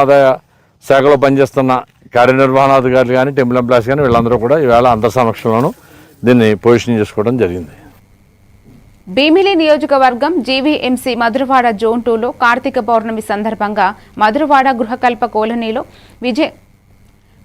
ఆదాయ శాఖలో పనిచేస్తున్న కార్యనిర్వహణాధికారులు కానీ టెంపుల్ ఎంప్లాయీస్ కానీ వీళ్ళందరూ కూడా ఈవేళ అందరి సమక్షంలోనూ దీన్ని పొజిషన్ చేసుకోవడం జరిగింది. భీమిలి నియోజకవర్గం జీవీఎంసీ మధురవాడ జోన్ టూలో కార్తీక పౌర్ణమి సందర్భంగా మధురవాడ గృహకల్ప కాలనీలో విజయ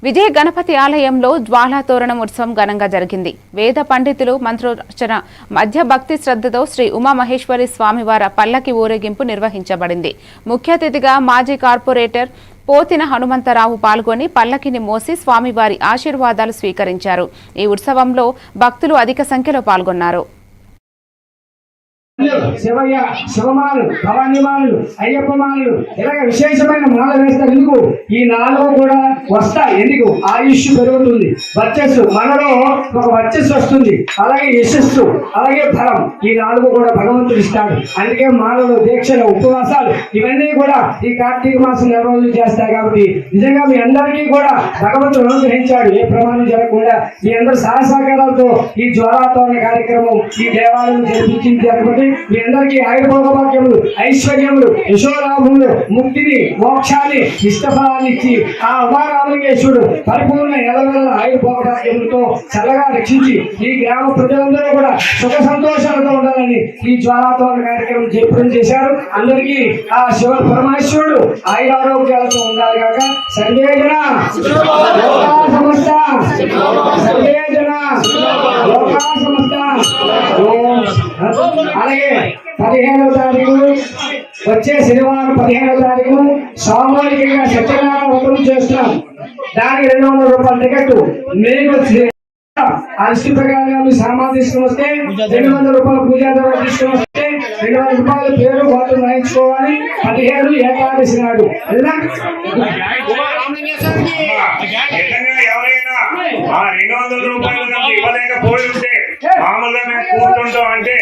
విజయ గణపతి ఆలయంలో జ్వాలాతోరణం ఉత్సవం ఘనంగా జరిగింది. వేద పండితులు మంత్రోచన మధ్య భక్తి శ్రద్ధతో శ్రీ ఉమామహేశ్వరి స్వామివార పల్లకి ఊరేగింపు నిర్వహించబడింది. ముఖ్య అతిథిగా మాజీ కార్పొరేటర్ పోతిన హనుమంతరావు పాల్గొని పల్లకిని మోసి స్వామివారి ఆశీర్వాదాలు స్వీకరించారు. ఈ ఉత్సవంలో భక్తులు అధిక సంఖ్యలో పాల్గొన్నారు. శివయ్య శివమాలు భవానిమాలు అయ్యప్ప మాలు ఇలాగ విశేషమైన మాల వేస్తారు ఎందుకు ఈ నాలుగు కూడా వస్తాయి. ఎందుకు? ఆయుష్ పెరుగుతుంది. వర్చస్సు మనలో ఒక వర్చస్సు వస్తుంది. అలాగే యశస్సు అలాగే ఫలం ఈ నాలుగు కూడా భగవంతుడు ఇస్తాడు. అందుకే మాలలు దీక్షలు ఉపవాసాలు ఇవన్నీ కూడా ఈ కార్తీక మాసం నెల రోజులు చేస్తాయి కాబట్టి నిజంగా మీ అందరికీ కూడా భగవంతుడు అనుగ్రహించాడు. ఏ ప్రమాదం జరగకుండా మీ అందరి సహసహకారాలతో ఈ జ్వాలాతోరణ కార్యక్రమం ఈ దేవాలయం జరిపించింది కాబట్టి మీ అందరికీ ఆయుర్భోగభాగ్యములు ఐశ్వర్యములు యశోరాములు ముక్తిని మోక్షాన్ని ఇష్టఫలాన్ని ఇచ్చి ఆ ఉమారామలింగేశ్వరుడు పరిపూర్ణ ఎలవెల ఆయుర్భోగభాగ్యములతో చల్లగా రక్షించి ఈ గ్రామ ప్రజలందరూ కూడా సుఖ సంతోషాలతో ఉండాలని ఈ జ్వాలాతోరణ కార్యక్రమం చేపట్టం చేశారు. అందరికీ ఆ శివ పరమేశ్వరుడు ఆయురారోగ్యాలతో ఉండాలి కాక. సంజయజన సమస్త అలాగే పదిహేనవ తారీఖు వచ్చే శనివారం పదిహేనవ తారీఖు సామూహికంగా సత్యనారాయణ వ్రతం చేస్తున్నాం. దానికి రెండు వందల రూపాయల టికెట్ మీకు శ్రీ- ఆ ప్రకారంగా మీ సామాన్ తీసుకుని వస్తే రెండు వందల రూపాయల పూజా ద్వారా తీసుకుని వస్తే రెండు వందల రూపాయల పేరు గోత్రం రాయించుకోవాలి. పదిహేను ఏకాదశి నాడు. ఎవరైనా రెండు వందల రూపాయలు ఇవ్వలేకపోతే కూర్చుంటాం అంటే